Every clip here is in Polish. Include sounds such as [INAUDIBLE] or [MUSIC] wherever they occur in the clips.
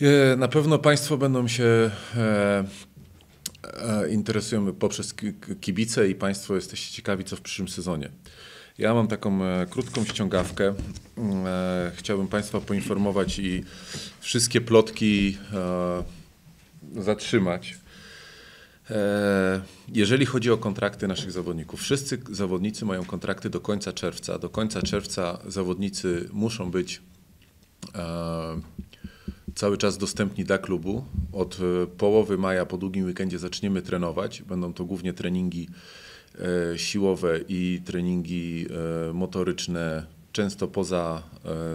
E, na pewno Państwo będą się e, e, interesują poprzez kibice i Państwo jesteście ciekawi, co w przyszłym sezonie. Ja mam taką krótką ściągawkę. Chciałbym Państwa poinformować i wszystkie plotki zatrzymać. Jeżeli chodzi o kontrakty naszych zawodników, wszyscy zawodnicy mają kontrakty do końca czerwca. Do końca czerwca zawodnicy muszą być cały czas dostępni dla klubu. Od e, połowy maja po długim weekendzie zaczniemy trenować. Będą to głównie treningi e, siłowe i treningi e, motoryczne, często poza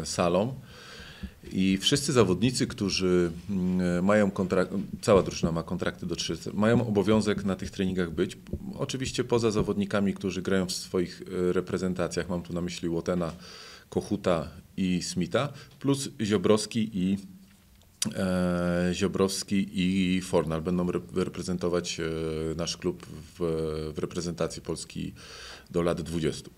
salą. I wszyscy zawodnicy, którzy mm, mają kontrakt, cała drużyna ma kontrakty do 30, mają obowiązek na tych treningach być. Oczywiście poza zawodnikami, którzy grają w swoich reprezentacjach, mam tu na myśli Łotena, Kochuta i Smita, plus Ziobrowski i Ziobrowski i Fornal będą reprezentować e, nasz klub w, w reprezentacji Polski do lat 20.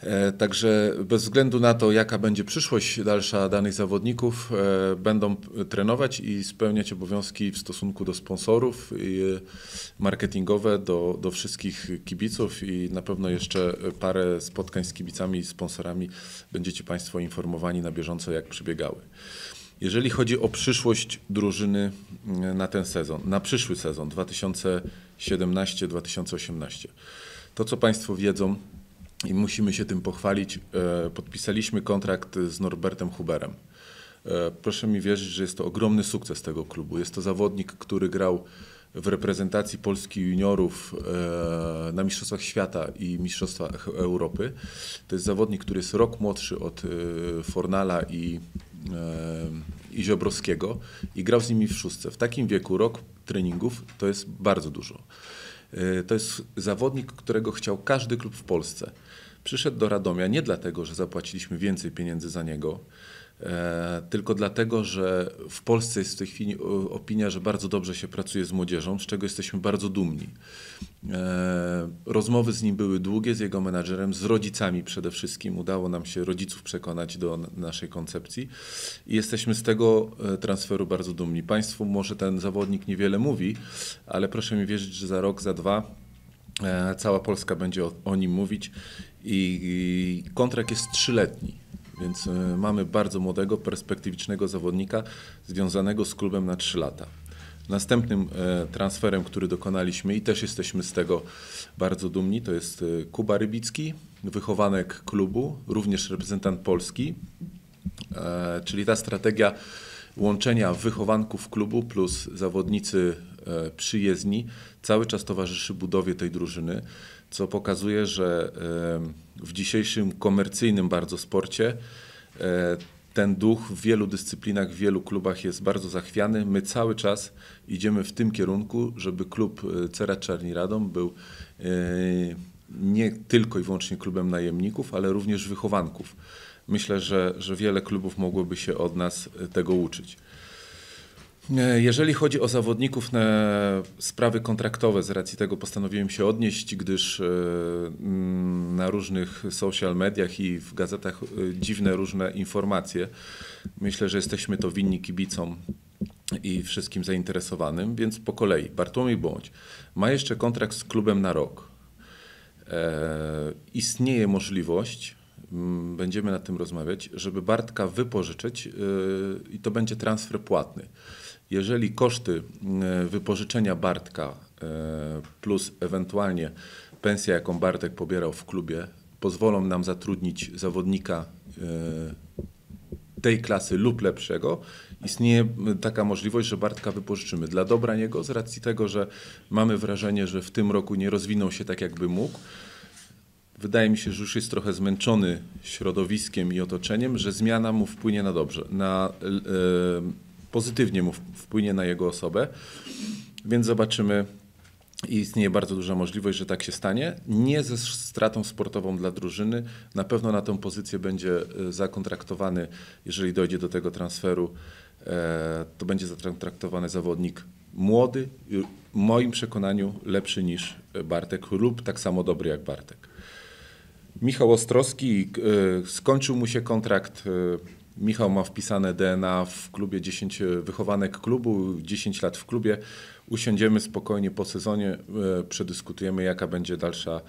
E, także bez względu na to, jaka będzie przyszłość dalsza danych zawodników, będą trenować i spełniać obowiązki w stosunku do sponsorów marketingowe, do, do wszystkich kibiców i na pewno jeszcze parę spotkań z kibicami i sponsorami będziecie Państwo informowani na bieżąco, jak przebiegały. Jeżeli chodzi o przyszłość drużyny mm, na ten sezon, na przyszły sezon 2017-2018, to co Państwo wiedzą i musimy się tym pochwalić, e, podpisaliśmy kontrakt z Norbertem Huberem. E, proszę mi wierzyć, że jest to ogromny sukces tego klubu. Jest to zawodnik, który grał w reprezentacji Polski juniorów e, na Mistrzostwach Świata i Mistrzostwach Europy. To jest zawodnik, który jest rok młodszy od Fornala i i Ziobrowskiego i grał z nimi w szóstce. W takim wieku rok treningów to jest bardzo dużo. E, to jest zawodnik, którego chciał każdy klub w Polsce. Przyszedł do Radomia nie dlatego, że zapłaciliśmy więcej pieniędzy za niego, E, tylko dlatego, że w Polsce jest w tej chwili opinia, że bardzo dobrze się pracuje z młodzieżą, z czego jesteśmy bardzo dumni. E, rozmowy z nim były długie, z jego menadżerem, z rodzicami przede wszystkim. Udało nam się rodziców przekonać do naszej koncepcji i jesteśmy z tego e, transferu bardzo dumni. Państwu może ten zawodnik niewiele mówi, ale proszę mi wierzyć, że za rok, za dwa cała Polska będzie o, o nim mówić i kontrakt jest trzyletni. Więc e, mamy bardzo młodego, perspektywicznego zawodnika związanego z klubem na 3 lata. Następnym e, transferem, który dokonaliśmy i też jesteśmy z tego bardzo dumni, to jest e, Kuba Rybicki, wychowanek klubu, również reprezentant Polski, czyli ta strategia łączenia wychowanków klubu plus zawodnicy przyjezdni cały czas towarzyszy budowie tej drużyny co pokazuje, że w dzisiejszym komercyjnym bardzo sporcie e, ten duch w wielu dyscyplinach, w wielu klubach jest bardzo zachwiany. My cały czas idziemy w tym kierunku, żeby klub e, Cera Czarni Radom był e, nie tylko i wyłącznie klubem najemników, ale również wychowanków. Myślę, że, że wiele klubów mogłoby się od nas tego uczyć. E, jeżeli chodzi o zawodników na sprawy kontraktowe, z racji tego postanowiłem się odnieść, gdyż e, na różnych social mediach i w gazetach e, dziwne różne informacje. Myślę, że jesteśmy to winni kibicom i wszystkim zainteresowanym, więc po kolei. Bartłomiej Bądź ma jeszcze kontrakt z klubem na rok. istnieje możliwość, będziemy nad tym rozmawiać, żeby Bartka wypożyczyć i to będzie transfer płatny. Jeżeli koszty e, wypożyczenia Bartka e, plus ewentualnie pensja, jaką Bartek pobierał w klubie, pozwolą nam zatrudnić zawodnika tej klasy lub lepszego, istnieje taka możliwość, że Bartka wypożyczymy dla dobra niego, z racji tego, że mamy wrażenie, że w tym roku nie rozwinął się tak, jakby mógł. Wydaje mi się, że już jest trochę zmęczony środowiskiem i otoczeniem, że zmiana mu wpłynie na dobrze, na pozytywnie mu wpłynie na jego osobę. Więc zobaczymy. I istnieje bardzo duża możliwość, że tak się stanie. Nie ze stratą sportową dla drużyny. Na pewno na tę pozycję będzie e, zakontraktowany, jeżeli dojdzie do tego transferu, e, to będzie zakontraktowany zawodnik młody, w moim przekonaniu lepszy niż Bartek lub tak samo dobry jak Bartek. Michał Ostrowski, e, skończył mu się kontrakt Michał ma wpisane DNA w klubie 10 wychowanek klubu, 10 lat w klubie. Usiądziemy spokojnie po sezonie, przedyskutujemy jaka będzie dalsza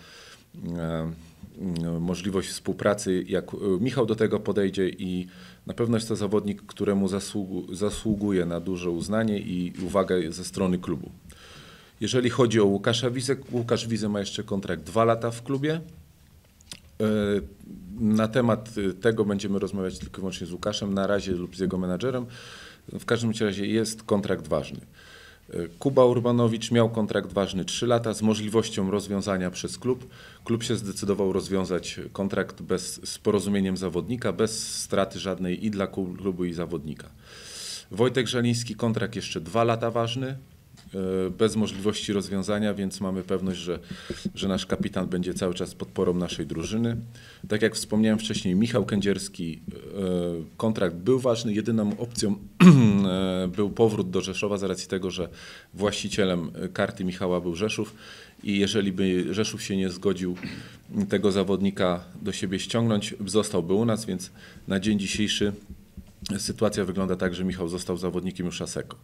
możliwość współpracy, jak Michał do tego podejdzie i na pewno jest to zawodnik, któremu zasługu, zasługuje na duże uznanie i uwagę ze strony klubu. Jeżeli chodzi o Łukasza Wizę, Łukasz Wizę ma jeszcze kontrakt dwa lata w klubie. E, na temat tego będziemy rozmawiać tylko i wyłącznie z Łukaszem na razie lub z jego menadżerem. W każdym razie jest kontrakt ważny. E, Kuba Urbanowicz miał kontrakt ważny 3 lata z możliwością rozwiązania przez klub. Klub się zdecydował rozwiązać kontrakt bez, z porozumieniem zawodnika, bez straty żadnej i dla klubu i zawodnika. Wojtek Żaliński kontrakt jeszcze 2 lata ważny, bez możliwości rozwiązania, więc mamy pewność, że, że nasz kapitan będzie cały czas podporą naszej drużyny. Tak jak wspomniałem wcześniej, Michał Kędzierski, e, kontrakt był ważny. Jedyną opcją [CLEARS THROAT] e, był powrót do Rzeszowa z racji tego, że właścicielem karty Michała był Rzeszów i jeżeli by Rzeszów się nie zgodził tego zawodnika do siebie ściągnąć, zostałby u nas, więc na dzień dzisiejszy sytuacja wygląda tak, że Michał został zawodnikiem już Aseko.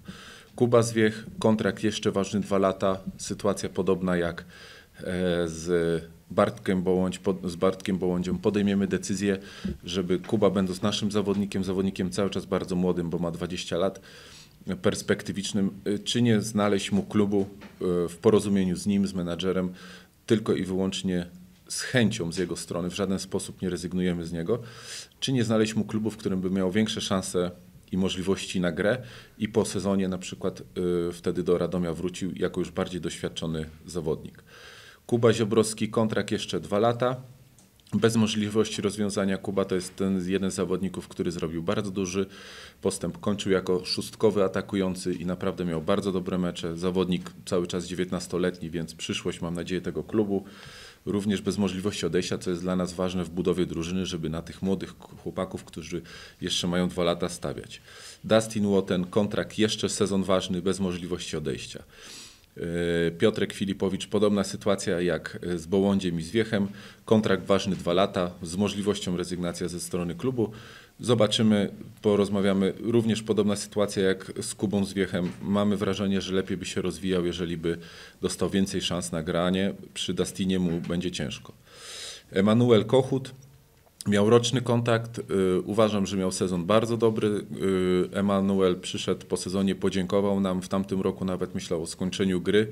Kuba Zwiech, kontrakt jeszcze ważny dwa lata, sytuacja podobna jak e, z Bartkiem, Bołądź, z Bartkiem Bołądzią. Podejmiemy decyzję, żeby Kuba będąc naszym zawodnikiem, zawodnikiem cały czas bardzo młodym, bo ma 20 lat, perspektywicznym, e, czy nie znaleźć mu klubu e, w porozumieniu z nim, z menadżerem, tylko i wyłącznie z chęcią z jego strony, w żaden sposób nie rezygnujemy z niego, czy nie znaleźć mu klubu, w którym by miał większe szanse i możliwości na grę i po sezonie na przykład y, wtedy do Radomia wrócił jako już bardziej doświadczony zawodnik. Kuba Ziobrowski kontrakt jeszcze dwa lata. Bez możliwości rozwiązania Kuba to jest ten jeden z zawodników, który zrobił bardzo duży postęp. Kończył jako szóstkowy atakujący i naprawdę miał bardzo dobre mecze. Zawodnik cały czas 19-letni, więc przyszłość mam nadzieję tego klubu również bez możliwości odejścia, co jest dla nas ważne w budowie drużyny, żeby na tych młodych chłopaków, którzy jeszcze mają dwa lata stawiać. Dustin Łoten, kontrakt jeszcze sezon ważny, bez możliwości odejścia. E, Piotrek Filipowicz, podobna sytuacja jak z Bołądziem i Zwiechem. Kontrakt ważny dwa lata z możliwością rezygnacji ze strony klubu. Zobaczymy, porozmawiamy. Również podobna sytuacja jak z Kubą Zwiechem. Mamy wrażenie, że lepiej by się rozwijał, jeżeli by dostał więcej szans na granie. Przy Dustinie mu będzie ciężko. Emanuel Kochut miał roczny kontakt. Y, uważam, że miał sezon bardzo dobry. Y, Emanuel przyszedł po sezonie, podziękował nam. W tamtym roku nawet myślał o skończeniu gry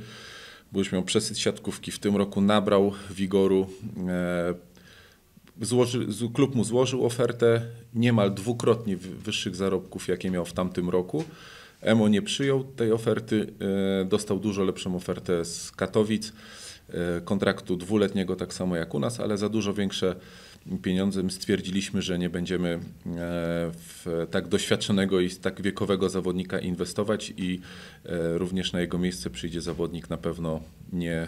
bo już miał przesyt siatkówki. W tym roku nabrał wigoru. Złoży, klub mu złożył ofertę niemal dwukrotnie wyższych zarobków, jakie miał w tamtym roku. Emo nie przyjął tej oferty, e, dostał dużo lepszą ofertę z Katowic, e, kontraktu dwuletniego tak samo jak u nas, ale za dużo większe pieniądze. My stwierdziliśmy, że nie będziemy e, w tak doświadczonego i tak wiekowego zawodnika inwestować i również na jego miejsce przyjdzie zawodnik na pewno nie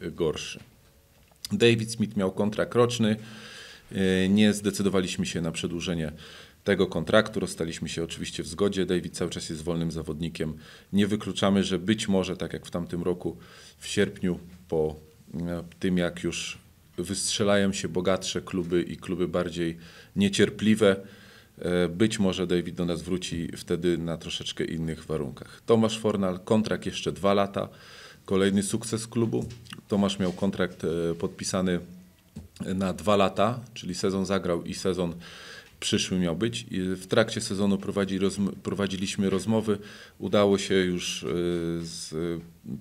gorszy. David Smith miał kontrakt roczny. E, nie zdecydowaliśmy się na przedłużenie tego kontraktu. Rozstaliśmy się oczywiście w zgodzie. David cały czas jest wolnym zawodnikiem. Nie wykluczamy, że być może, tak jak w tamtym roku, w sierpniu, po e, tym jak już wystrzelają się bogatsze kluby i kluby bardziej niecierpliwe, e, być może David do nas wróci wtedy na troszeczkę innych warunkach. Tomasz Fornal, kontrakt jeszcze dwa lata. Kolejny sukces klubu. Tomasz miał kontrakt podpisany na dwa lata, czyli sezon zagrał i sezon przyszły miał być. I w trakcie sezonu prowadzi, prowadziliśmy rozmowy. Udało się już e, z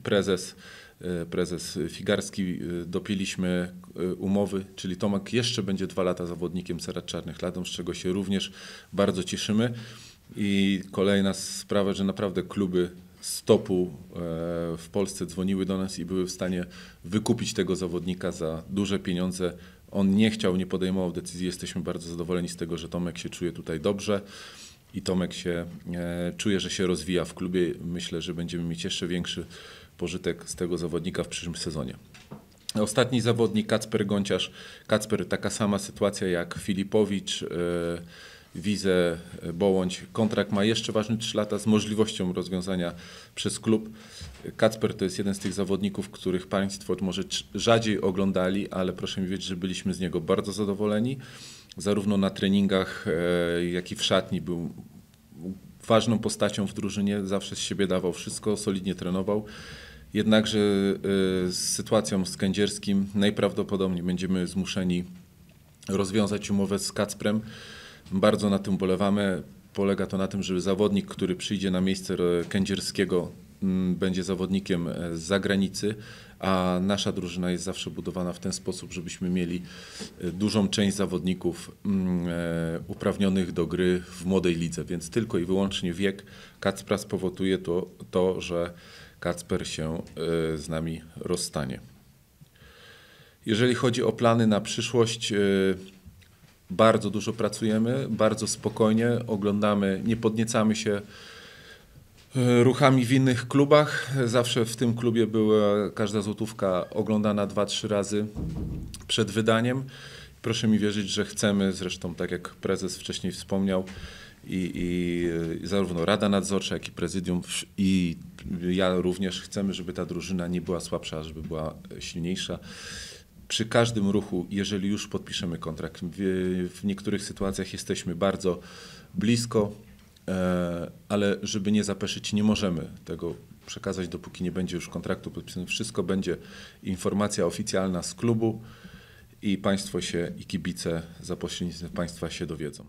prezes, e, prezes Figarski, e, dopiliśmy umowy, czyli Tomek jeszcze będzie dwa lata zawodnikiem Serat Czarnych Ladom, z czego się również bardzo cieszymy. I kolejna sprawa, że naprawdę kluby stopu w Polsce dzwoniły do nas i były w stanie wykupić tego zawodnika za duże pieniądze. On nie chciał, nie podejmował decyzji. Jesteśmy bardzo zadowoleni z tego, że Tomek się czuje tutaj dobrze i Tomek się e, czuje, że się rozwija w klubie. Myślę, że będziemy mieć jeszcze większy pożytek z tego zawodnika w przyszłym sezonie. Ostatni zawodnik Kacper Gonciarz. Kacper taka sama sytuacja jak Filipowicz. E, Wizę, Bołądź. Kontrakt ma jeszcze ważny 3 lata z możliwością rozwiązania przez klub. Kacper to jest jeden z tych zawodników, których Państwo może rzadziej oglądali, ale proszę mi wiedzieć, że byliśmy z niego bardzo zadowoleni. zarówno na treningach, e, jak i w szatni był ważną postacią w drużynie, zawsze z siebie dawał wszystko, solidnie trenował. Jednakże e, z sytuacją z Kędzierskim najprawdopodobniej będziemy zmuszeni rozwiązać umowę z Kacprem. Bardzo na tym bolewamy. Polega to na tym, że zawodnik, który przyjdzie na miejsce e, Kędzierskiego, m, będzie zawodnikiem e, z zagranicy, a nasza drużyna jest zawsze budowana w ten sposób, żebyśmy mieli e, dużą część zawodników m, e, uprawnionych do gry w młodej lidze, więc tylko i wyłącznie wiek Kacpra spowoduje to, to że Kacper się z nami rozstanie. Jeżeli chodzi o plany na przyszłość, bardzo dużo pracujemy, bardzo spokojnie oglądamy, nie podniecamy się e, ruchami w innych klubach. Zawsze w tym klubie była każda złotówka oglądana dwa, trzy razy przed wydaniem. Proszę mi wierzyć, że chcemy, zresztą tak jak prezes wcześniej wspomniał, i, i zarówno Rada Nadzorcza, jak i Prezydium i ja również chcemy, żeby ta drużyna nie była słabsza, żeby była silniejsza. Przy każdym ruchu, jeżeli już podpiszemy kontrakt, w, w niektórych sytuacjach jesteśmy bardzo blisko, e, ale żeby nie zapeszyć, nie możemy tego przekazać, dopóki nie będzie już kontraktu podpisanego. Wszystko będzie informacja oficjalna z klubu i państwo się i kibice za pośrednictwem państwa się dowiedzą.